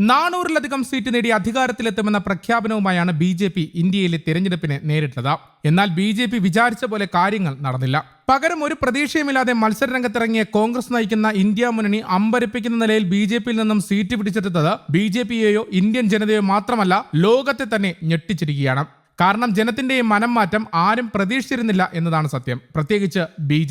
നാനൂറിലധികം seat നേടി അധികാരത്തിലെത്തുമെന്ന പ്രഖ്യാപനവുമായാണ് ബി ജെ പി ഇന്ത്യയിലെ തിരഞ്ഞെടുപ്പിനെ നേരിട്ടത്. എന്നാൽ ബി ജെ പി വിചാരിച്ച പോലെ കാര്യങ്ങൾ നടന്നില്ല. പകരം ഒരു പ്രതീക്ഷയുമില്ലാതെ മത്സരരംഗത്തിറങ്ങിയ കോൺഗ്രസ് നയിക്കുന്ന ഇന്ത്യ മുന്നണി അമ്പരപ്പിക്കുന്ന നിലയിൽ ബി ജെ പിയിൽ നിന്നും സീറ്റ് പിടിച്ചെടുത്തത് ബി ജെ പിയെയോ ഇന്ത്യൻ ജനതയോ മാത്രമല്ല ലോകത്തെ തന്നെ ഞെട്ടിച്ചിരിക്കുകയാണ്. കാരണം ജനത്തിന്റെ മനം മാറ്റം ആരും പ്രതീക്ഷിച്ചിരുന്നില്ല എന്നതാണ് സത്യം. പ്രത്യേകിച്ച് ബി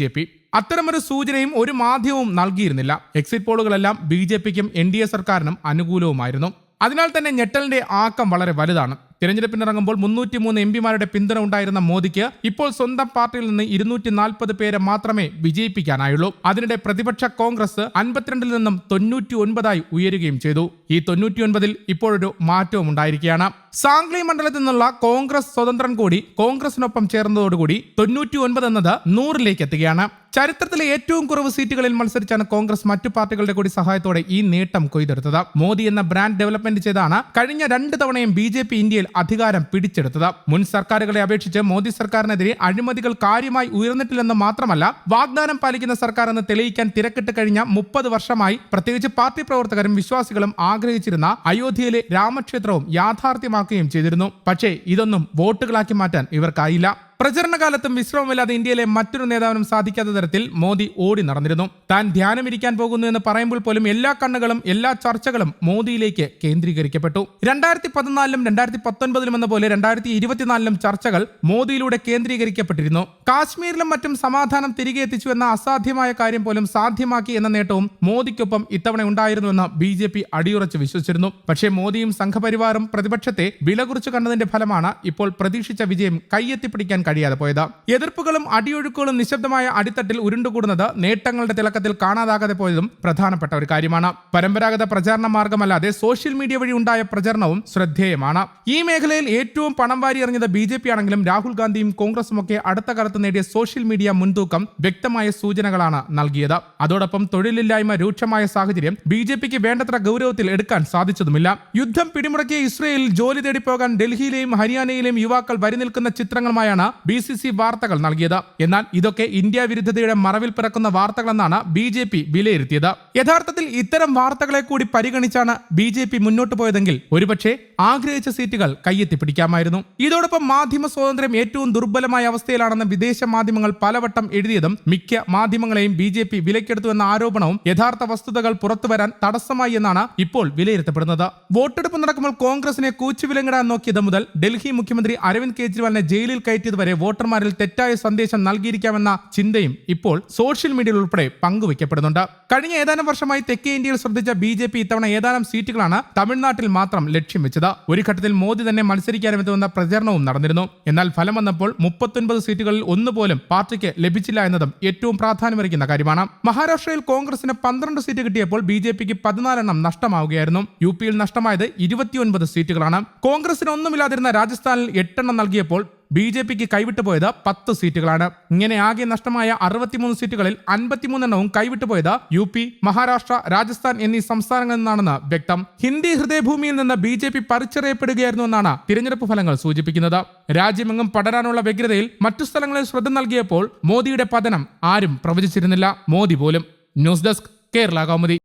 അത്തരമൊരു സൂചനയും ഒരു മാധ്യമവും നൽകിയിരുന്നില്ല. എക്സിറ്റ് പോളുകളെല്ലാം ബി ജെ പിക്കും എൻ ഡി എ സർക്കാരിനും അനുകൂലവുമായിരുന്നു. അതിനാൽ തന്നെ ഞെട്ടലിന്റെ ആക്കം വളരെ വലുതാണ്. തിരഞ്ഞെടുപ്പിനിറങ്ങുമ്പോൾ മുന്നൂറ്റി മൂന്ന് എം പിമാരുടെ പിന്തുണ ഉണ്ടായിരുന്ന മോദിക്ക് ഇപ്പോൾ സ്വന്തം പാർട്ടിയിൽ നിന്ന് ഇരുന്നൂറ്റി നാൽപ്പത് പേരെ മാത്രമേ വിജയിപ്പിക്കാനായുള്ളൂ. അതിനിടെ പ്രതിപക്ഷ കോൺഗ്രസ് അൻപത്തിരണ്ടിൽ നിന്നും തൊണ്ണൂറ്റി ഒൻപതായി ഉയരുകയും ചെയ്തു. ഈ തൊണ്ണൂറ്റി ഒൻപതിൽ ഇപ്പോഴൊരു മാറ്റവും ഉണ്ടായിരിക്കുകയാണ്. സാംഗ്ലി മണ്ഡലത്തിൽ നിന്നുള്ള കോൺഗ്രസ് സ്വതന്ത്രൻ കൂടി കോൺഗ്രസിനൊപ്പം ചേർന്നതോടുകൂടി തൊണ്ണൂറ്റി ഒൻപത് എന്നത് നൂറിലേക്ക് എത്തുകയാണ്. ചരിത്രത്തിലെ ഏറ്റവും കുറവ് സീറ്റുകളിൽ മത്സരിച്ചാണ് കോൺഗ്രസ് മറ്റു പാർട്ടികളുടെ കൂടി സഹായത്തോടെ ഈ നേട്ടം കൊയ്തെടുത്തത്. മോദി എന്ന ബ്രാൻഡ് ഡെവലപ്മെന്റ് ചെയ്താണ് കഴിഞ്ഞ രണ്ട് തവണയും ബി ഇന്ത്യയിൽ അധികാരം പിടിച്ചെടുത്തത്. മുൻ സർക്കാരുകളെ അപേക്ഷിച്ച് മോദി സർക്കാരിനെതിരെ അഴിമതികൾ കാര്യമായി ഉയർന്നിട്ടില്ലെന്ന് മാത്രമല്ല വാഗ്ദാനം പാലിക്കുന്ന സർക്കാർ എന്ന് തെളിയിക്കാൻ തിരക്കിട്ട് കഴിഞ്ഞ മുപ്പത് വർഷമായി പ്രത്യേകിച്ച് പാർട്ടി പ്രവർത്തകരും വിശ്വാസികളും ആഗ്രഹിച്ചിരുന്ന അയോധ്യയിലെ രാമക്ഷേത്രവും യാഥാർത്ഥ്യമാക്കുകയും ചെയ്തിരുന്നു. പക്ഷേ ഇതൊന്നും വോട്ടുകളാക്കി മാറ്റാൻ ഇവർക്കായില്ല. പ്രചരണകാലത്തും വിശ്രമമില്ലാതെ ഇന്ത്യയിലെ മറ്റൊരു നേതാവിനും സാധിക്കാത്ത തരത്തിൽ മോദി ഓടി നടന്നിരുന്നു. താൻ ധ്യാനമിരിക്കാൻ പോകുന്നു എന്ന് പറയുമ്പോൾ പോലും എല്ലാ കണ്ണുകളും എല്ലാ ചർച്ചകളും മോദിയിലേക്ക് കേന്ദ്രീകരിക്കപ്പെട്ടു. രണ്ടായിരത്തി പതിനാലിലും രണ്ടായിരത്തി പത്തൊൻപതിലും എന്ന പോലെ രണ്ടായിരത്തി ഇരുപത്തിനാലിലും ചർച്ചകൾ മോദിയിലൂടെ കേന്ദ്രീകരിക്കപ്പെട്ടിരുന്നു. കാശ്മീരിലും മറ്റും സമാധാനം തിരികെ എത്തിച്ചു എന്ന അസാധ്യമായ കാര്യം പോലും സാധ്യമാക്കി എന്ന നേട്ടവും മോദിക്കൊപ്പം ഇത്തവണ ഉണ്ടായിരുന്നുവെന്ന് ബി ജെ പി അടിയുറച്ച് വിശ്വസിച്ചിരുന്നു. പക്ഷേ മോദിയും സംഘപരിവാറും പ്രതിപക്ഷത്തെ വില കുറിച്ചു കണ്ടതിന്റെ ഫലമാണ് ഇപ്പോൾ പ്രതീക്ഷിച്ച വിജയം കൈയെത്തിപ്പിടിക്കാൻ കഴിയാതെ പോയത്. എതിർപ്പുകളും അടിയൊഴുക്കുകളും നിശബ്ദമായ അടിത്തട്ടിൽ ഉരുണ്ടുകൂടുന്നത് നേട്ടങ്ങളുടെ തിളക്കത്തിൽ കാണാതാകാതെ പോയതും പ്രധാനപ്പെട്ട ഒരു കാര്യമാണ്. പരമ്പരാഗത പ്രചാരണ മാർഗമല്ലാതെ സോഷ്യൽ മീഡിയ വഴി ഉണ്ടായ പ്രചരണവും ശ്രദ്ധേയമാണ്. ഈ മേഖലയിൽ ഏറ്റവും പണം വാരി എറിഞ്ഞത് ബി ജെ പി ആണെങ്കിലും രാഹുൽ ഗാന്ധിയും കോൺഗ്രസും ഒക്കെ അടുത്ത കാലത്ത് നേടിയ സോഷ്യൽ മീഡിയ മുൻതൂക്കം വ്യക്തമായ സൂചനകളാണ് നൽകിയത്. അതോടൊപ്പം തൊഴിലില്ലായ്മ രൂക്ഷമായ സാഹചര്യം ബി ജെ പിക്ക് വേണ്ടത്ര ഗൗരവത്തിൽ എടുക്കാൻ സാധിച്ചതുമില്ല. യുദ്ധം പിടിമുടക്കിയ ഇസ്രയേലിൽ ജോലി തേടി പോകാൻ ഡൽഹിയിലെയും ഹരിയാനയിലെയും യുവാക്കൾ വരി നിൽക്കുന്ന ചിത്രങ്ങളുമായാണ് ബി സി സി വാർത്തകൾ നൽകിയത്. എന്നാൽ ഇതൊക്കെ ഇന്ത്യ വിരുദ്ധതയുടെ മറവിൽ പിറക്കുന്ന വാർത്തകളെന്നാണ് ബി ജെ പി വിലയിരുത്തിയത്. യഥാർത്ഥത്തിൽ ഇത്തരം വാർത്തകളെ കൂടി പരിഗണിച്ചാണ് ബി ജെ പി മുന്നോട്ട് പോയതെങ്കിൽ ഒരുപക്ഷെ ആഗ്രഹിച്ച സീറ്റുകൾ കയ്യെത്തി പിടിക്കാമായിരുന്നു ഇതോടൊപ്പം മാധ്യമ സ്വാതന്ത്ര്യം ഏറ്റവും ദുർബലമായ അവസ്ഥയിലാണെന്ന് വിദേശ മാധ്യമങ്ങൾ പലവട്ടം എഴുതിയതും മിക്ക മാധ്യമങ്ങളെയും ബി ജെ പി വിലക്കെടുത്തു എന്ന ആരോപണവും യഥാർത്ഥ വസ്തുതകൾ പുറത്തുവരാൻ തടസ്സമായി എന്നാണ് ഇപ്പോൾ വിലയിരുത്തപ്പെടുന്നത്. വോട്ടെടുപ്പ് നടക്കുമ്പോൾ കോൺഗ്രസിനെ കൂച്ചുവിലങ്ങിടാൻ നോക്കിയത് മുതൽ ഡൽഹി മുഖ്യമന്ത്രി അരവിന്ദ് കെജ്രിവാളിനെ ജയിലിൽ കയറ്റിയത് വരെ വോട്ടർമാരിൽ തെറ്റായ സന്ദേശം നൽകിയിരിക്കാമെന്ന ചിന്തയും ഇപ്പോൾ സോഷ്യൽ മീഡിയയിൽ ഉൾപ്പെടെ പങ്കുവയ്ക്കപ്പെടുന്നുണ്ട്. കഴിഞ്ഞ ഏതാനും വർഷമായി തെക്കേ ഇന്ത്യയിൽ ശ്രദ്ധിച്ച ബി ജെ പി ഇത്തവണ ഏതാനും സീറ്റുകളാണ് തമിഴ്നാട്ടിൽ മാത്രം ലക്ഷ്യം വെച്ചത്. ഒരു ഘട്ടത്തിൽ മോദി തന്നെ മത്സരിക്കാനുമെത്തുന്ന പ്രചരണവും നടന്നിരുന്നു. എന്നാൽ ഫലം വന്നപ്പോൾ മുപ്പത്തൊൻപത് സീറ്റുകളിൽ ഒന്നുപോലും പാർട്ടിക്ക് ലഭിച്ചില്ല എന്നതും ഏറ്റവും പ്രാധാന്യമറിയിക്കുന്ന കാര്യമാണ്. മഹാരാഷ്ട്രയിൽ കോൺഗ്രസിന് പന്ത്രണ്ട് സീറ്റ് കിട്ടിയപ്പോൾ ബി ജെ പിക്ക് പതിനാലെണ്ണം നഷ്ടമാവുകയായിരുന്നു. യു പിയിൽ നഷ്ടമായത് ഇരുപത്തിയൊൻപത് സീറ്റുകളാണ്. കോൺഗ്രസിന് ഒന്നുമില്ലാതിരുന്ന രാജസ്ഥാനിൽ എട്ടെണ്ണം നൽകിയപ്പോൾ ബി ജെ പിക്ക് കൈവിട്ടു പോയത് പത്ത് സീറ്റുകളാണ്. ഇങ്ങനെ ആകെ നഷ്ടമായ അറുപത്തിമൂന്ന് സീറ്റുകളിൽ അൻപത്തിമൂന്നെണ്ണവും കൈവിട്ടു പോയത് യു പി മഹാരാഷ്ട്ര രാജസ്ഥാൻ എന്നീ സംസ്ഥാനങ്ങളിൽ നിന്നാണെന്ന് വ്യക്തം. ഹിന്ദി ഹൃദയഭൂമിയിൽ നിന്ന് ബി ജെ പി പറിച്ചെറിയപ്പെടുകയായിരുന്നു എന്നാണ് തിരഞ്ഞെടുപ്പ് ഫലങ്ങൾ സൂചിപ്പിക്കുന്നത്. രാജ്യമെങ്ങും പടരാനുള്ള വ്യഗ്രതയിൽ മറ്റു സ്ഥലങ്ങളിൽ ശ്രദ്ധ നൽകിയപ്പോൾ മോദിയുടെ പതനം ആരും പ്രവചിച്ചിരുന്നില്ല. മോദി പോലും. News desk Kerala Kaumudi.